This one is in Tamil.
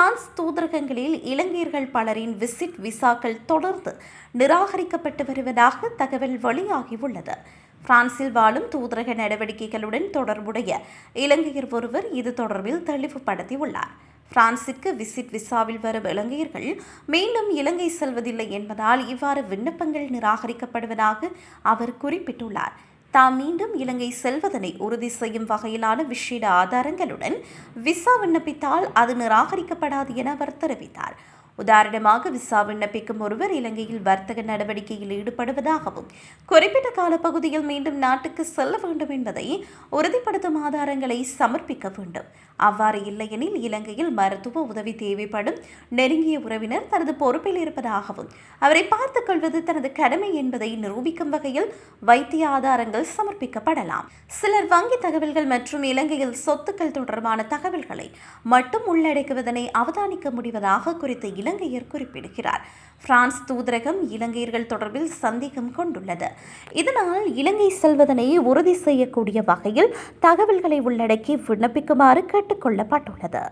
பிரான்ஸ் தூதரகங்களில் இலங்கையர்கள் பலரின் விசிட் விசாக்கள் தொடர்ந்து நிராகரிக்கப்பட்டு வருவதாக தகவல் வெளியாகியுள்ளது. பிரான்சில் வாழும் தூதரக நடவடிக்கைகளுடன் தொடர்புடைய இலங்கையர் ஒருவர் இது தொடர்பில் தெளிவுபடுத்தியுள்ளார். பிரான்சிற்கு விசிட் விசாவில் வரும் இலங்கையர்கள் மீண்டும் இலங்கை செல்வதில்லை என்பதால் இவ்வாறு விண்ணப்பங்கள் நிராகரிக்கப்படுவதாக அவர் குறிப்பிட்டுள்ளார். தாம் மீண்டும் இலங்கை செல்வதனை உறுதி செய்யும் வகையிலான விஷேட ஆதாரங்களுடன் விசா விண்ணப்பித்தால் அது நிராகரிக்கப்படாது என அவர் தெரிவித்தார். உதாரணமாக விசா விண்ணப்பிக்கும் ஒருவர் இலங்கையில் வர்த்தக நடவடிக்கையில் ஈடுபடுவதாகவும் குறிப்பிட்ட காலப்பகுதியில் மீண்டும் நாட்டுக்கு செல்ல வேண்டும் என்பதை உறுதிப்படுத்தும் ஆதாரங்களை சமர்ப்பிக்க வேண்டும். அவ்வாறு இல்லையெனில் இலங்கையில் மருத்துவ உதவி தேவைப்படும் நெருங்கிய உறவினர் தனது பொறுப்பில் இருப்பதாகவும் அவரை பார்த்துக் கொள்வது தனது கடமை என்பதை நிரூபிக்கும் வகையில் வைத்திய ஆதாரங்கள் சமர்ப்பிக்கப்படலாம். சிலர் வங்கி தகவல்கள் மற்றும் இலங்கையில் சொத்துக்கள் தொடர்பான தகவல்களை மட்டும் உள்ளடக்குவதனை அவதானிக்க முடிவதாக குறித்த இலங்கையர் குறிப்பிடுகிறார். பிரான்ஸ் தூதரகம் இலங்கையர்கள் தொடர்பில் சந்தேகம் கொண்டுள்ளது. இதனால் இலங்கை செல்வதனை உறுதி செய்யக்கூடிய வகையில் தகவல்களை உள்ளடக்கி விண்ணப்பிக்குமாறு கேட்டுக்கொள்ளப்பட்டுள்ளது